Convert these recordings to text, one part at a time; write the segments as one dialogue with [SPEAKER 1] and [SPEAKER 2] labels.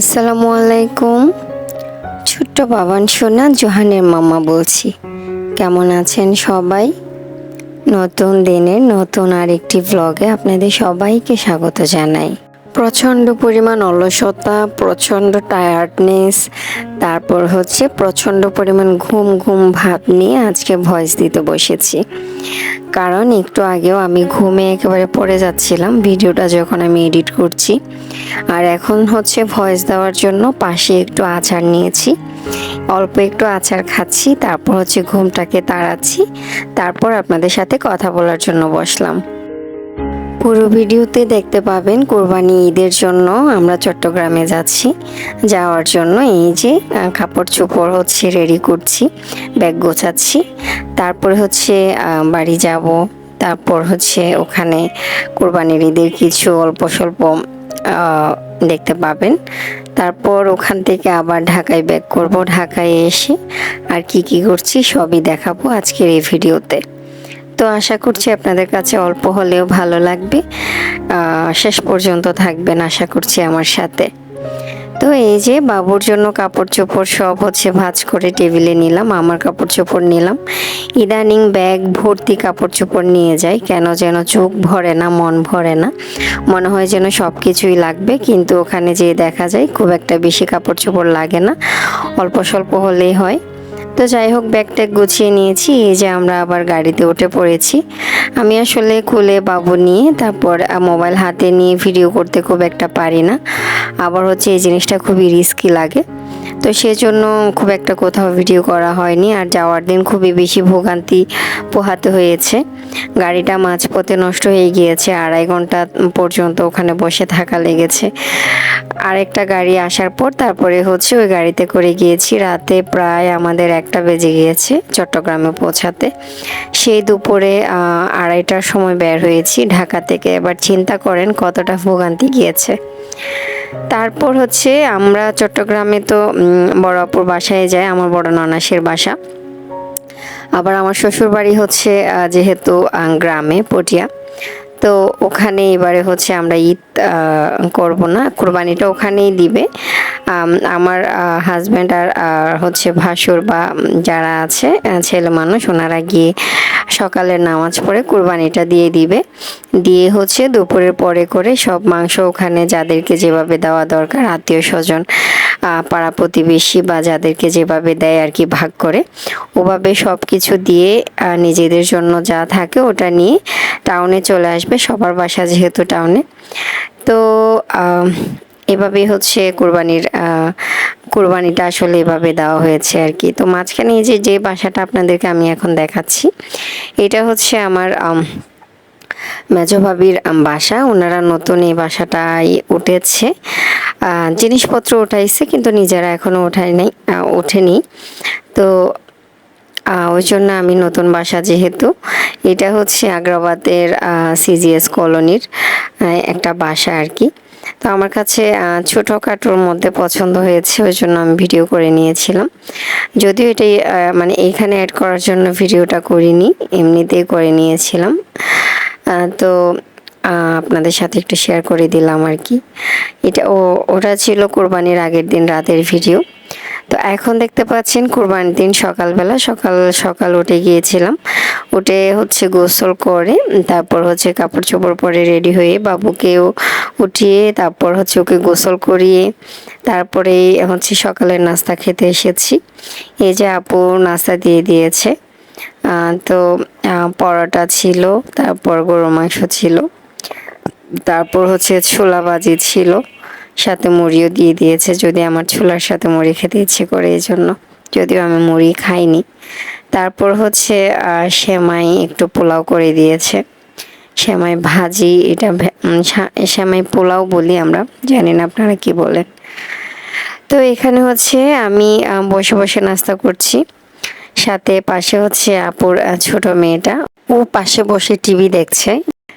[SPEAKER 1] আসসালামু আলাইকুম। ছোট্ট বাবান সোনা, জোহানের মামা বলছি। কেমন আছেন সবাই? নতুন দিনের নতুন আরেকটি ব্লগে আপনাদের সবাইকে স্বাগত জানাই। প্রচণ্ড পরিমাণ অলসতা, প্রচণ্ড টায়ার্ডনেস তারপর হচ্ছে প্রচণ্ড পরিমাণ ঘুম ঘুম ভাব নিয়ে আজকে ভয়েস দিতে বসেছি। কারণ একটু আগেও আমি ঘুমে একেবারে পড়ে যাচ্ছিলাম, ভিডিওটা যখন আমি এডিট করছি। আর এখন হচ্ছে ভয়েস দেওয়ার জন্য পাশে একটু আচার নিয়েছি। অল্প একটু আচার খাচ্ছি, তারপর হচ্ছে ঘুমটাকে তাড়াচ্ছি, তারপর আপনাদের সাথে কথা বলার জন্য বসলাম। পুরো ভিডিওতে দেখতে পাবেন কোরবানি ঈদের জন্য আমরা চট্টগ্রামে যাচ্ছি। যাওয়ার জন্য এই যে কাপড় চোপড় হচ্ছে রেডি করছি ব্যাগ গোছাচ্ছি। তারপরে হচ্ছে বাড়ি যাব। তারপর হচ্ছে ওখানে কোরবানির ঈদের কিছু অল্প স্বল্প দেখতে পাবেন। তারপর ওখান থেকে আবার ঢাকায় ব্যাক করব। ঢাকায় এসে আর কি কি করছি সবই দেখাবো আজকের এই ভিডিওতে। তো আশা করছি আপনাদের কাছে অল্প হলেও ভালো লাগবে। শেষ পর্যন্ত থাকবেন আশা করছি আমার সাথে। তো এই যে বাবুর জন্য কাপড় চোপড় সব হচ্ছে ভাঁজ করে টেবিলে নিলাম, আমার কাপড় চোপড় নিলাম। ইদানিং ব্যাগ ভর্তি কাপড় চোপড় নিয়ে যাই, কেন যেন চোখ ভরে না, মন ভরে না। মনে হয় যেন সব কিছুই লাগবে, কিন্তু ওখানে যেয়ে দেখা যায় খুব একটা বেশি কাপড় চোপড় লাগে না। অল্প স্বল্প হলেই হয়। তো যাই হোক, ব্যাগটা গুছিয়ে নিয়েছি, এই যে আমরা আবার গাড়িতে উঠে পড়েছি। আমি আসলে খুলে বাবু নিয়ে, তারপর মোবাইল হাতে নিয়ে ভিডিও করতে খুব একটা পারি না। আবার হচ্ছে এই জিনিসটা খুবই রিস্কি লাগে। তো সেজন্য খুব একটা কোথাও ভিডিও করা হয়নি। আর যাওয়ার দিন খুবই বেশি ভোগান্তি পোহাতে হয়েছে। গাড়িটা মাঝপথে নষ্ট হয়ে গিয়েছে, আড়াই ঘণ্টা পর্যন্ত ওখানে বসে থাকা লেগেছে। আরেকটা গাড়ি আসার পর তারপরে হচ্ছে ওই গাড়িতে করে গিয়েছি। রাতে প্রায় আমাদের একটা বেজে গিয়েছে চট্টগ্রামে পৌঁছাতে। সেই দুপুরে আড়াইটার সময় বের হয়েছি। ঢাকা থেকে এবার চিন্তা করেন কতটা ভোগান্তি গিয়েছে। তারপর হচ্ছে আমরা চট্টগ্রামে তো বড় অপুর বাসায় যাই, আমার বড় ননাসের বাসা। আবার আমার শ্বশুর বাড়ি হচ্ছে যেহেতু গ্রামে, পটিয়া। তো ওখানে এবারে হচ্ছে আমরা ঈদ করব না, কোরবানিটা ওখানেই দিবে। আমার হাজব্যান্ড আর হচ্ছে ভাসুর বা যারা আছে ছেলে মানুষ, ওনারা গিয়ে সকালের নামাজ পড়ে কোরবানিটা দিয়ে দিবে। দিয়ে হচ্ছে দুপুরের পরে করে সব মাংস ওখানে যাদেরকে যেভাবে দেওয়া দরকার, আত্মীয় স্বজন পাড়া প্রতিবেশী বা যাদেরকে যেভাবে দেয় আর কি ভাগ করে ওভাবে সব কিছু দিয়ে নিজেদের জন্য যা থাকে ওটা নিয়ে টাউনে চলে আসবে সবার বাসা যেহেতু টাউনে তো এভাবেই হচ্ছে কোরবানির কোরবানিটা আসলে এভাবে দেওয়া হয়েছে আর কি। তো মাঝখানে এই যে যে বাসাটা আপনাদেরকে আমি এখন দেখাচ্ছি এটা হচ্ছে আমার আম, মেজো ভাবির আম, বাসা। ওনারা নতুন এই বাসাটাই উঠেছে। জিনিসপত্র উঠাইছে, কিন্তু নিজেরা এখনও ওঠায় নাই ওঠেনি। তো ওই জন্য আমি নতুন বাসা যেহেতু, এটা হচ্ছে আগ্রাবাদের সিজিএস কলোনির একটা বাসা আর কি। তো আমার কাছে ছোটোখাটোর মধ্যে পছন্দ হয়েছে, ওই জন্য আমি ভিডিও করে নিয়েছিলাম। যদিও এটাই মানে এইখানে অ্যাড করার জন্য ভিডিওটা করিনি, এমনিতেই করে নিয়েছিলাম। তো আপনাদের সাথে একটু শেয়ার করে দিলাম আর কি। এটা ও, ওটা ছিল কোরবানির আগের দিন রাতের ভিডিও তো এখন দেখতে পাচ্ছেন কোরবানির দিন সকালবেলা, সকাল সকাল উঠে গিয়েছিলাম। উঠে হচ্ছে গোসল করে, তারপর হচ্ছে কাপড় চোপড় পরে রেডি হয়ে বাবুকেও উঠিয়ে, তারপর হচ্ছে ওকে গোসল করিয়ে, তারপরে হচ্ছে সকালের নাস্তা খেতে এসেছি। এই যে আপু নাস্তা দিয়ে দিয়েছে। তো পরোটা ছিল, তারপর গরু মাংস ছিল। তারপর হচ্ছে ছোলা ভাজি ছিল, সাথে মুড়িও দিয়ে দিয়েছে, যদি আমার ছোলার সাথে মুড়ি খেতে ইচ্ছে করে এই জন্য। যদিও আমি মুড়ি খাইনি। তারপর হচ্ছে সেমাই একটু পোলাও করে দিয়েছে। সেমাই ভাজি, এটা সেমাই পোলাও বলি আমরা, জানি না আপনারা কি বলেন। তো এখানে হচ্ছে আমি বসে বসে নাস্তা করছি। সাথে পাশে হচ্ছে আপুর ছোট মেয়েটা। ও পাশে বসে টিভি দেখছে।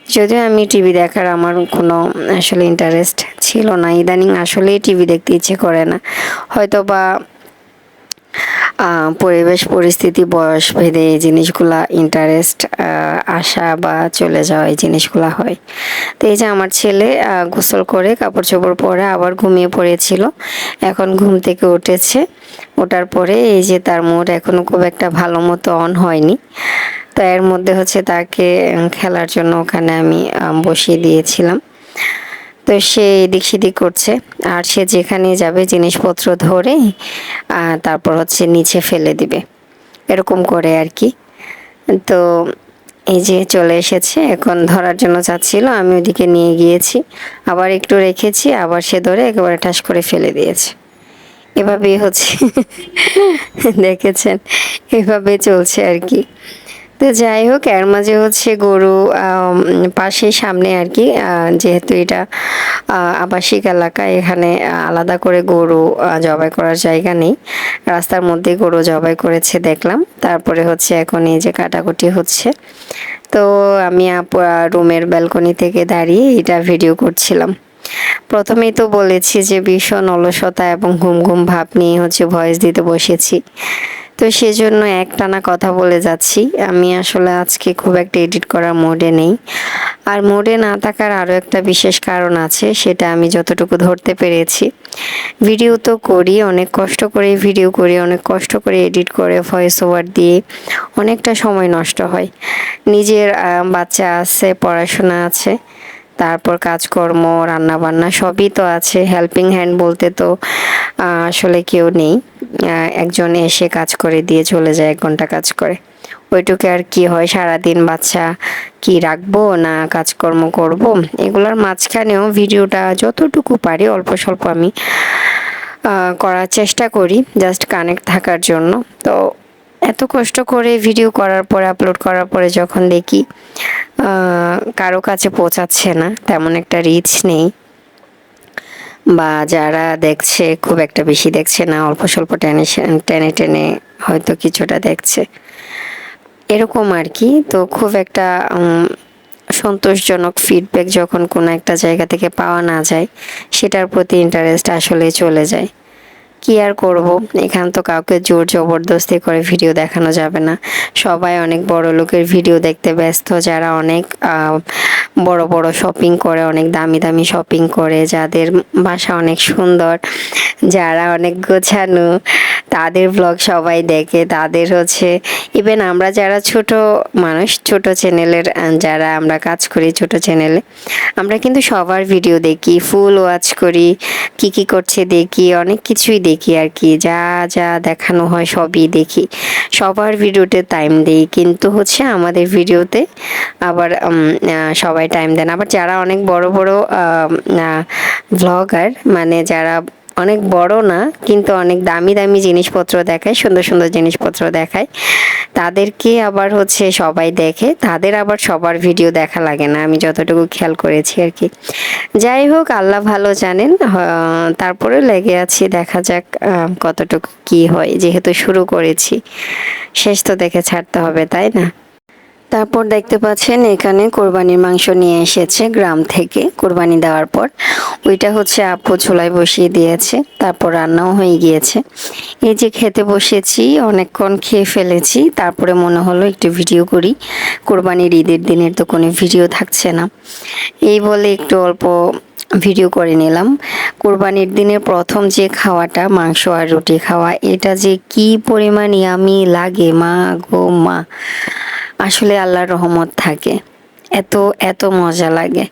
[SPEAKER 1] যদিও আমি টিভি দেখার আমার কোনো আসলে ইন্টারেস্ট ছিল না। ইদানিং আসলেই টিভি দেখতে ইচ্ছে করে না। হয়তো বা পরিবেশ, পরিস্থিতি, বয়স ভেদে এই জিনিসগুলা ইন্টারেস্ট আসা বা চলে যাওয়া এই জিনিসগুলা হয়। তো এই যে আমার ছেলে গোসল করে কাপড় চোপড় পরে আবার ঘুমিয়ে পড়েছিল। এখন ঘুম থেকে উঠেছে। ওঠার পরে এই যে তার মুড এখনও খুব একটা ভালো মতো অন হয়নি। তো এর মধ্যে হচ্ছে তাকে খেলার জন্য ওখানে আমি বসিয়ে দিয়েছিলাম। তো সে এদিক সেদিক করছে। আর সে যেখানে যাবে জিনিসপত্র ধরে তারপর হচ্ছে নিচে ফেলে দিবে। এরকম করে আর কি। তো এই যে চলে এসেছে। এখন ধরার জন্য চাচ্ছিল, আমি ওদিকে নিয়ে গিয়েছি। আবার একটু রেখেছি, আবার সে ধরে একেবারে ঠাস করে ফেলে দিয়েছে। এভাবেই হচ্ছে। দেখেছেন? এভাবে চলছে আর কি। তো যাই হোক, এর মাঝে হচ্ছে গরু পাশে সামনে আর কি যেহেতু এটা আবাসিক এলাকা, এখানে আলাদা করে গরু জবাই করার জায়গা নেই। রাস্তার মধ্যে গরু জবাই করেছে দেখলাম। তারপরে হচ্ছে এখন এই যে কাটাকুটি হচ্ছে। তো আমি রুমের ব্যালকনি থেকে দাঁড়িয়ে এটা ভিডিও করছিলাম। প্রথমেই তো বলেছি যে ভীষণ অলসতা এবং ঘুম ঘুম ভাব নিয়ে হচ্ছে ভয়েস দিতে বসেছি। তো সেজন্য একটানা কথা বলে যাচ্ছি। আমি আসলে আজকে খুব একটা এডিট করার মোডে নেই। আর মোডে না থাকার আরও একটা বিশেষ কারণ আছে, সেটা আমি যতটুকু ধরতে পেরেছি। ভিডিও তো করি, অনেক কষ্ট করে ভিডিও করি, অনেক কষ্ট করে এডিট করে ভয়েস ওভার দিয়ে অনেকটা সময় নষ্ট হয়। নিজের বাচ্চা আছে, পড়াশোনা আছে তারপর কাজকর্ম রান্না বান্না সবই তো আছে। হেল্পিং হ্যান্ড বলতে তো আসলে কেউ নেই। একজন এসে কাজ করে দিয়ে চলে যায়, এক ঘণ্টা কাজ করে। ওইটুকু আর কি হয়? সারাদিন বাচ্চা কি রাখব না কাজকর্ম করব? এগুলোর মাঝখানেও ভিডিওটা যতটুকু পারি অল্প স্বল্প আমি করার চেষ্টা করি জাস্ট কানেক্ট থাকার জন্য। তো কষ্ট করে ভিডিও করার পরে আপলোড করার পরে যখন দেখি কারও কাছে পৌঁছাচ্ছে না, তেমন একটা রিচ নেই। বা যারা দেখছে, খুব একটা বেশি দেখছে না, অল্প স্বল্প টেনে টেনে টেনে হয়তো কিছুটা দেখছে। এরকম আর কি। তো খুব একটা সন্তোষজনক ফিডব্যাক যখন কোনো একটা জায়গা থেকে পাওয়া না যায়, সেটার প্রতি ইন্টারেস্ট আসলে চলে যায়। কি আর করব? এখান তো কাউকে জোর জবরদস্তি করে ভিডিও দেখানো যাবে না। সবাই অনেক বড় লোকের ভিডিও দেখতে ব্যস্ত, যারা অনেক বড় বড় শপিং করে, অনেক দামি দামি শপিং করে, যাদের বাসা অনেক সুন্দর, যারা অনেক গোছানো, তাদের ব্লগ সবাই দেখে। তাদের হচ্ছে ইভেন আমরা যারা ছোট মানুষ, ছোট চ্যানেলের যারা আমরা কাজ করি ছোট চ্যানেলে আমরা কিন্তু সবার ভিডিও দেখি ফুল ওয়াচ করি, কি কি করছে দেখি, অনেক কিছুই দেখি। আর কি, যা যা দেখানো হয় সবই দেখি। সবার ভিডিওতে টাইম দেই, কিন্তু হচ্ছে আমাদের ভিডিওতে আবার সবাই টাইম দেন আবার যারা অনেক বড় বড় ভ্লগার মানে যারা অনেক বড় না, কিন্তু অনেক দামি দামি জিনিসপত্র দেখায়, সুন্দর সুন্দর জিনিসপত্র দেখায়। তাদেরকে আবার হচ্ছে সবাই দেখে, তাদের আবার সবার ভিডিও দেখা লাগে না, আমি যতটুকু খেয়াল করেছি আর কি। যাই হোক, আল্লাহ ভালো জানেন তারপরে লেগে আছি, দেখা যাক কতটুকু কি হয়, যেহেতু শুরু করেছি। শেষ তো দেখে ছাড়তে হবে, তাই না? তারপর দেখতে পাচ্ছেন এখানে কোরবানির মাংস নিয়ে এসেছে গ্রাম থেকে কোরবানি দেওয়ার পর। ওইটা হচ্ছে আপু ছোলায় বসিয়ে দিয়েছে, তারপর রান্নাও হয়ে গিয়েছে। এই যে খেতে বসেছি, অনেকক্ষণ খেয়ে ফেলেছি, তারপরে মনে হলো একটু ভিডিও করি। কোরবানির ঈদের দিনের তো কোনো ভিডিও থাকছে না। এই বলে একটু অল্প ভিডিও করে নিলাম। কোরবানির দিনের প্রথম যে খাওয়াটা, মাংস আর রুটি খাওয়া, এটা যে কি পরিমাণ ইয়ামি লাগে, মা গো মা। আসলে আল্লাহর রহমত থাকে। এত এত মজা লাগে।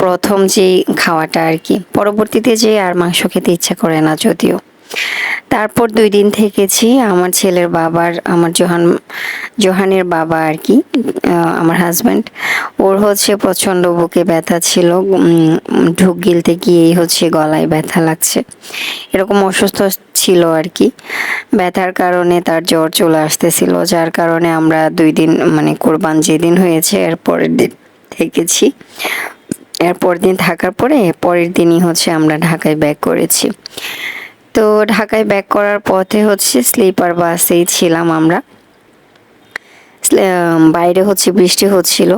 [SPEAKER 1] প্রথম যে খাওয়াটা আর কি। পরবর্তীতে যে আর মাংস খেতে ইচ্ছা করে না যদিও। তারপর দুই দিন থেকেছি আমার ছেলের বাবার, আমার জোহান, জোহানের বাবা আর কি আমার হাজব্যান্ড ওর হচ্ছে প্রচণ্ড বুকে ব্যথা ছিল। ঢুক গিলতে গিয়েই হচ্ছে গলায় ব্যথা লাগছে। এরকম অসুস্থ ছিল আর কি। ব্যথার কারণে তার জ্বর চলে আসতেছিল, যার কারণে আমরা দুই দিন মানে কোরবান যেদিন হয়েছে, এর পরের দিন থেকেছি। এরপর দিন থাকার পরে পরের দিনই হচ্ছে আমরা ঢাকায় ব্যাক করেছি। তো ঢাকায় ব্যাক করার পথে হচ্ছে স্লিপার বাসেই ছিলাম আমরা। বাইরে হচ্ছে বৃষ্টি হচ্ছিল।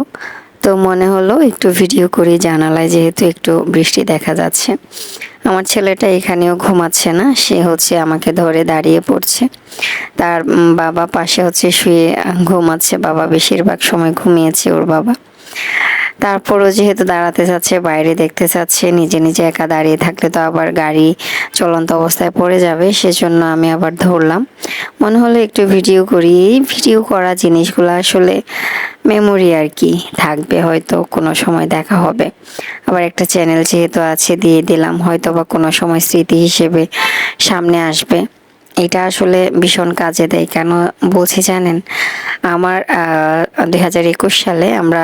[SPEAKER 1] তো মনে হলো একটু ভিডিও করি, জানালায় যেহেতু একটু বৃষ্টি দেখা যাচ্ছে। আমার ছেলেটা এখানেও ঘুমাচ্ছে না, সে হচ্ছে আমাকে ধরে দাঁড়িয়ে পড়ছে। তার বাবা পাশে হচ্ছে শুয়ে ঘুমাচ্ছে, বাবা বেশিরভাগ সময় ঘুমিয়েছে ওর বাবা। তারপরও যেহেতু দাঁড়াতে চাচ্ছে, বাইরে দেখতে চাচ্ছে, নিজে নিজে একা দাঁড়িয়ে থাকলে তো আবার গাড়ি চলন্ত অবস্থায় পড়ে যাবে, সেজন্য আমি আবার ধরলাম। মনে হলো একটু ভিডিও করি। এই ভিডিও করা জিনিসগুলো আসলে মেমোরি আর কি, থাকবে হয়তো কোনো সময় দেখা হবে। আবার একটা চ্যানেল যেহেতু আছে, দিয়ে দিলাম হয়তো বা কোনো সময় স্মৃতি হিসেবে সামনে আসবে। এটা আসলে ভীষণ কাজে দেয়, কেন বলছি জানেন? আমার দুই হাজার একুশ সালে আমরা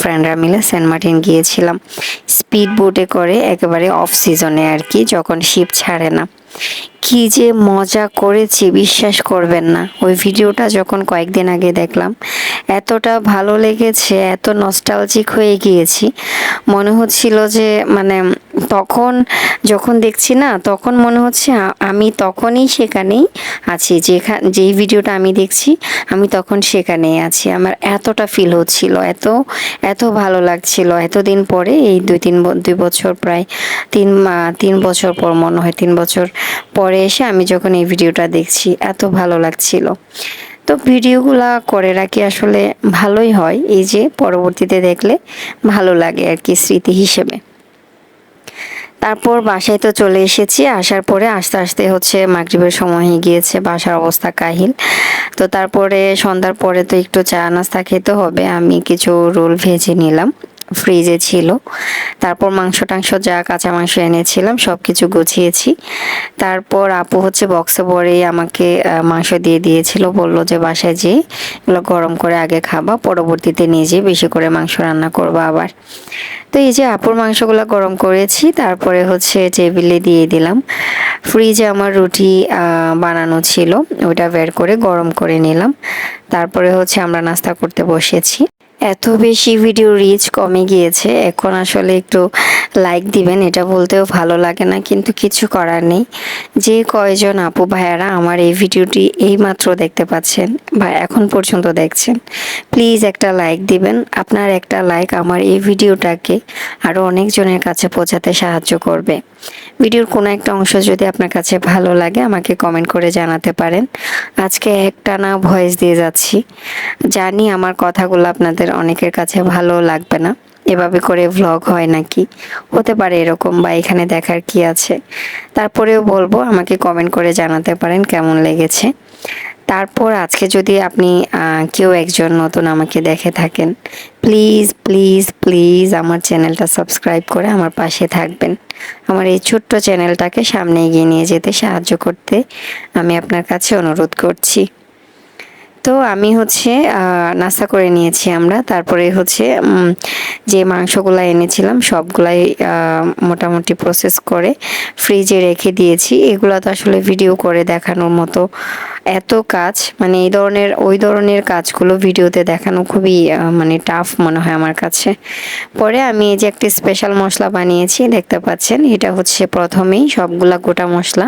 [SPEAKER 1] ফ্রেন্ডরা মিলে সেন্ট মার্টিন গিয়েছিলাম। স্পিড বোটে করে একেবারে অফ সিজনে আর কি, যখন শিপ ছাড়ে না। কি যে মজা করেছি, বিশ্বাস করবেন না। ওই ভিডিওটা যখন কয়েকদিন আগে দেখলাম এতটা ভালো লেগেছে, এত নস্টালজিক হয়ে গিয়েছি। মনে হচ্ছিল যে মানে তখন যখন দেখছি না, তখন মনে হচ্ছে আমি তখনই সেখানেই আছি। যেখান যেই ভিডিওটা আমি দেখছি, আমি তখন সেখানেই আছি। আমার এতটা ফিল হচ্ছিল, এত এত ভালো লাগছিল। এতদিন পরে, এই দুই তিন দুই বছর প্রায় তিন তিন বছর পর মনে হয়, তিন বছর পরে এসে আমি যখন এই ভিডিওটা দেখছি, এত ভালো লাগছিল। তো ভিডিওগুলা করে রাখি আসলে ভালোই হয়, এই যে পরবর্তীতে দেখলে ভালো লাগে আর কি স্মৃতি হিসেবে। তারপর বাসায় তো চলে এসেছি, আসার পরে আস্তে আস্তে হচ্ছে মাগরীবের সময় হয়ে গিয়েছে, বাসার অবস্থা কাহিল। তো তারপরে সন্ধ্যার পরে তো একটু চা নাস্তা খেতে হবে, আমি কিছু রোল ভেজে নিলাম। ফ্রিজে ছিল। তারপর মাংস টাংস যা কাঁচা মাংস এনেছিলাম সব কিছু গুছিয়েছি। তারপর আপু হচ্ছে বক্সে ভরেই আমাকে মাংস দিয়ে দিয়েছিল। বলল যে বাসায় যেয়ে এগুলো গরম করে আগে খাবা, পরবর্তীতে নিজে বেশি করে মাংস রান্না করবা আবার। তো এই যে আপুর মাংসগুলো গরম করেছি, তারপরে হচ্ছে টেবিলে দিয়ে দিলাম। ফ্রিজে আমার রুটি বানানো ছিল, ওটা বের করে গরম করে নিলাম। তারপরে হচ্ছে আমরা নাস্তা করতে বসেছি। এত বেশি ভিডিও রিচ কমে গিয়েছে, এখন আসলে একটু লাইক দিবেন, এটা বলতেও ভালো লাগে না, কিন্তু কিছু করার নেই। যে কয়জন আপু ভাইয়ারা আমার এই ভিডিওটি এই মাত্র দেখতে পাচ্ছেন বা এখন পর্যন্ত দেখছেন প্লিজ একটা লাইক দিবেন। আপনার একটা লাইক আমার এই ভিডিওটাকে আরও অনেকজনের কাছে পৌঁছাতে সাহায্য করবে। ভিডিওর কোনো একটা অংশ যদি আপনার কাছে ভালো লাগে, আমাকে কমেন্ট করে জানাতে পারেন। আজকে একটা না ভয়েস দিয়ে যাচ্ছি। জানি আমার কথাগুলো আপনাদের অনেকের কাছে ভালো লাগবে না। এভাবে করে ভ্লগ হয় নাকি? হতে পারে এরকম বা এখানে দেখার কি আছে? তারপরেও বলব, আমাকে কমেন্ট করে জানাতে পারেন কেমন লেগেছে। তারপর আজকে যদি আপনি কেউ একজন নতুন আমাকে দেখে থাকেন প্লিজ প্লিজ প্লিজ আমার চ্যানেলটা সাবস্ক্রাইব করে আমার পাশে থাকবেন। আমার এই ছোট্ট চ্যানেলটাকে সামনে এগিয়ে নিয়ে যেতে সাহায্য করতে আমি আপনার কাছে অনুরোধ করছি। তো আমি হচ্ছে নাস্তা করে নিয়েছি আমরা। তারপরে হচ্ছে যে মাংসগুলো এনেছিলাম, সবগুলাই মোটামুটি প্রসেস করে ফ্রিজে রেখে দিয়েছি। এগুলো তো আসলে ভিডিও করে দেখানোর মতো এত কাজ মানে এই ধরনের, ওই ধরনের কাজগুলো ভিডিওতে দেখানো খুবই মানে টাফ মনে হয় আমার কাছে। পরে আমি এই যে একটি স্পেশাল মশলা বানিয়েছি, দেখতে পাচ্ছেন, এটা হচ্ছে প্রথমেই সবগুলা গোটা মশলা।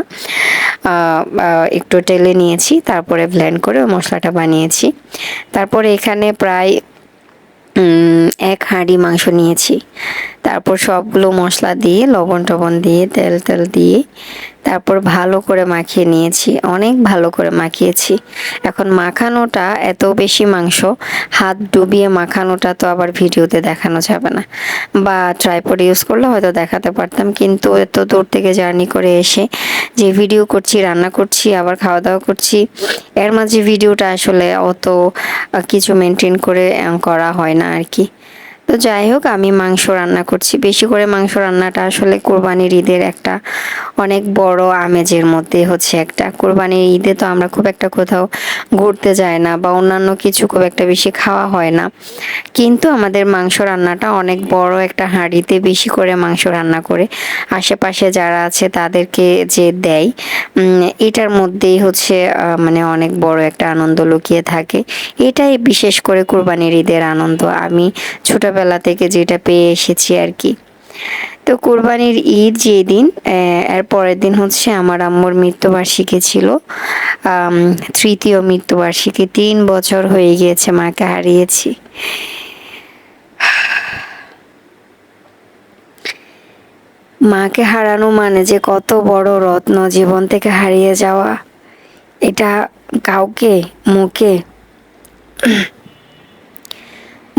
[SPEAKER 1] একটু টেলে নিয়েছি, তারপরে ব্লেন্ড করে মশলাটা বানিয়েছি। তারপরে এখানে প্রায় এক হাঁড়ি মাংস নিয়েছি। তারপর সবগুলো মশলা দিয়ে, লবণ টবণ দিয়ে, তেল তেল দিয়ে তারপর ভালো করে মাখিয়ে নিয়েছি, অনেক ভালো করে মাখিয়েছি। এখন মাখানোটা এত বেশি মাংস, হাত ডুবিয়ে মাখানোটা তো আবার ভিডিওতে দেখানো যাবে না। বা ট্রাইপড ইউজ করলে হয়তো দেখাতে পারতাম, কিন্তু এত দূর থেকে জার্নি করে এসে যে ভিডিও করছি, রান্না করছি, আবার খাওয়া দাওয়া করছি, এর মাঝে ভিডিওটা আসলে অত কিছু মেনটেন করে করা হয় না আর কি। তো যাই হোক, আমি মাংস রান্না করছি। বেশি করে মাংস রান্নাটা আসলে কোরবানির ঈদের একটা অনেক বড় আমেজের মধ্যে হচ্ছে একটা। কোরবানির ঈদে তো আমরা খুব একটা কোথাও ঘুরতে যাই না বা অন্যান্য কিছু খুব একটা বেশি খাওয়া হয় না। কিন্তু আমাদের মাংস রান্নাটা অনেক বড় একটা হাঁড়িতে বেশি করে মাংস রান্না করে। আশেপাশে যারা আছে তাদেরকে যে দেয় এটার মধ্যেই হচ্ছে মানে অনেক বড় একটা আনন্দ লুকিয়ে থাকে। এটাই বিশেষ করে কোরবানির ঈদের আনন্দ। আমি ছোটবেলা থেকে যেটা পেয়ে এসেছি আর কি। তো কোরবানির ঈদ যেদিন এর পরের দিন হচ্ছে আমার আম্মুর মৃত্যুবার্ষিকী ছিল। তৃতীয় মৃত্যুবার্ষিকী, তিন বছর হয়ে গিয়েছে মাকে হারিয়েছি। মাকে হারানো মানে যে কত বড় রত্ন জীবন থেকে হারিয়ে যাওয়া, এটা কাউকে, মুখে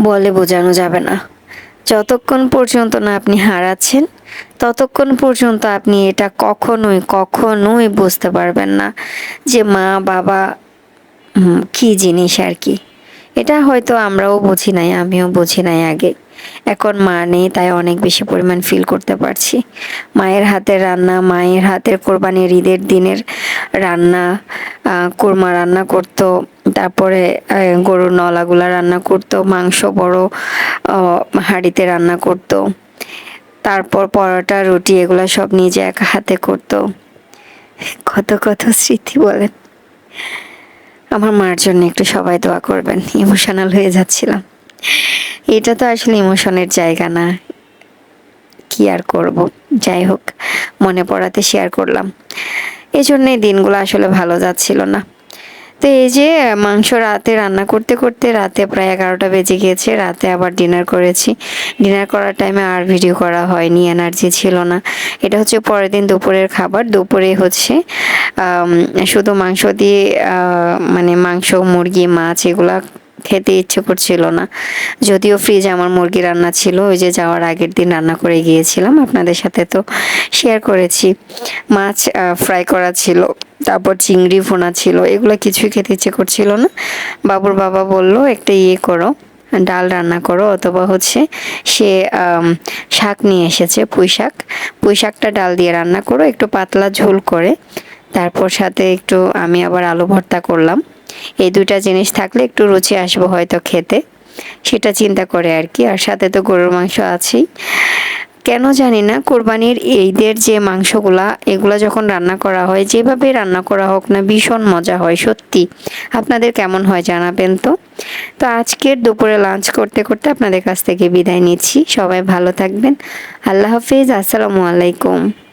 [SPEAKER 1] বলে বোঝানো যাবে না। যতক্ষণ পর্যন্ত না আপনি হারাচ্ছেন, ততক্ষণ পর্যন্ত আপনি এটা কখনোই কখনোই বুঝতে পারবেন না যে মা, বাবা কি জিনিস আর কি। এটা হয়তো আমরাও বুঝি নাই, আমিও বুঝি নাই আগে। এখন মা নেই, তাই অনেক বেশি পরিমাণ ফিল করতে পারছি। মায়ের হাতের রান্না, মায়ের হাতের কোরবানির ঈদের দিনের রান্না কোরমা রান্না করতো তারপরে গরুর নলাগুলা রান্না করতো, মাংস বড় হাঁড়িতে রান্না করতো। তারপর পরোটা, রুটি এগুলো সব নিজে একা হাতে করতো। কত কত স্মৃতি বলেন। আমার মার জন্য একটু সবাই দোয়া করবেন, ইমোশনাল হয়ে যাচ্ছিলাম। এটা তো আসলে ইমোশনের জায়গা না। কি আর করব? যাই হোক, মনে পড়াতে শেয়ার করলাম। এই জন্যে দিনগুলো আসলে ভালো যাচ্ছিল না। তো এই যে মাংস রাতে রান্না করতে করতে রাতে প্রায় এগারোটা বেজে গিয়েছে, রাতে আবার ডিনার করেছি। ডিনার করার টাইমে আর ভিডিও করা হয়নি এনার্জি ছিল না। এটা হচ্ছে পরের দিন দুপুরের খাবার। দুপুরে হচ্ছে শুধু মাংস দিয়ে মানে মাংস, মুরগি, মাছ এগুলা খেতে ইচ্ছে করছিল না। যদিও ফ্রিজ আমার মুরগি রান্না ছিল, ওই যে যাওয়ার আগের দিন রান্না করে গিয়েছিলাম আপনাদের সাথে তো শেয়ার করেছি। মাছ ফ্রাই করা ছিল, তারপর চিংড়ি ভোনা ছিল, এগুলো কিছুই খেতে ইচ্ছে করছিল না। বাবুর বাবা বলল, একটা ইয়ে করো, ডাল রান্না করো, অথবা হচ্ছে সে শাক নিয়ে এসেছে, পুঁই শাক। পুঁই শাকটা ডাল দিয়ে রান্না করো, একটু পাতলা ঝোল করে, তারপর সাথে একটু আমি আবার আলু ভর্তা করলাম। এই দুইটা জিনিস থাকলে একটু রুচি আসব হয়তো খেতে। সেটা চিন্তা করে আর কি। আর সাথে তো গরুর মাংস আছেই। কেন জানি না, কোরবানির ঈদের যে মাংসগুলা, এগুলা যখন রান্না করা হয় যেভাবে রান্না করা হোক না, ভীষণ মজা হয়, সত্যি। আপনাদের কেমন হয় জানাবেন তো? তো আজকের দুপুরে লাঞ্চ করতে করতে আপনাদের কাছ থেকে বিদায় নিচ্ছি। সবাই ভালো থাকবেন। আল্লাহ হাফিজ। আসসালামু আলাইকুম।